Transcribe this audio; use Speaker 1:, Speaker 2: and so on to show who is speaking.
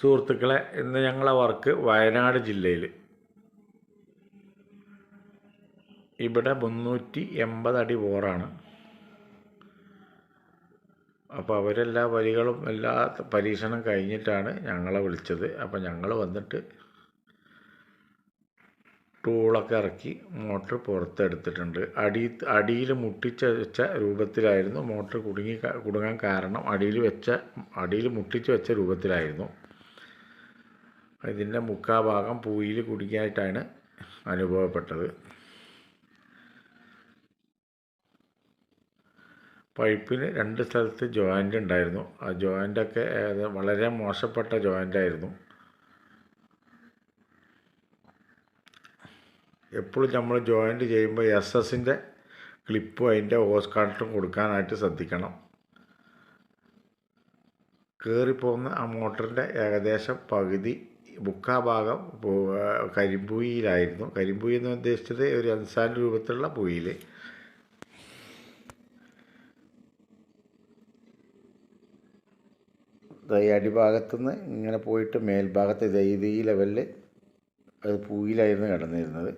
Speaker 1: സുഹൃത്തുക്കളെ ഇന്ന് ഞങ്ങളെ വർക്ക് വയനാട് ജില്ലയിൽ. ഇവിടെ മുന്നൂറ്റി എൺപത് അടി ബോറാണ്. അപ്പോൾ അവരെല്ലാ വരികളും എല്ലാ പരീക്ഷണം കഴിഞ്ഞിട്ടാണ് ഞങ്ങളെ വിളിച്ചത്. അപ്പോൾ ഞങ്ങൾ വന്നിട്ട് ടൂളൊക്കെ ഇറക്കി മോട്ടർ പുറത്തെടുത്തിട്ടുണ്ട്. അടി അടിയിൽ മുട്ടിച്ച് വെച്ച രൂപത്തിലായിരുന്നു മോട്ടർ കുടുങ്ങി കുടുങ്ങാൻ കാരണം അടിയിൽ വെച്ച അടിയിൽ മുട്ടിച്ച് വെച്ച രൂപത്തിലായിരുന്നു. ഇതിന്റെ മുക്കാ ഭാഗം പൂയിൽ കുടുങ്ങിയായിട്ടാണ് അനുഭവപ്പെട്ടത്. പൈപ്പിന് രണ്ട് സ്ഥലത്ത് ജോയിന്റ് ഉണ്ടായിരുന്നു. ആ ജോയിന്റൊക്കെ വളരെ മോശപ്പെട്ട ജോയിന്റായിരുന്നു. എപ്പോഴും നമ്മൾ ജോയിന്റ് ചെയ്യുമ്പോൾ എസ് എസിന്റെ ക്ലിപ്പും അതിന്റെ ഹോസ് കണക്ടറും കൊടുക്കാനായിട്ട് ശ്രദ്ധിക്കണം. കയറിപ്പോകുന്ന ആ മോട്ടറിന്റെ ഏകദേശം പകുതി മുക്കാ ഭാഗം കരിമ്പൂയിലായിരുന്നു. കരിമ്പൂയി എന്ന് ഉദ്ദേശിച്ചത് ഒരു അൻസാൻ രൂപത്തിലുള്ള പൂയിൽ ഈ അടിഭാഗത്തുനിന്ന് ഇങ്ങനെ പോയിട്ട് മേൽഭാഗത്ത് ഇത് ഈ ലെവലിൽ അത് പൂയിലായിരുന്നു കിടന്നിരുന്നത്.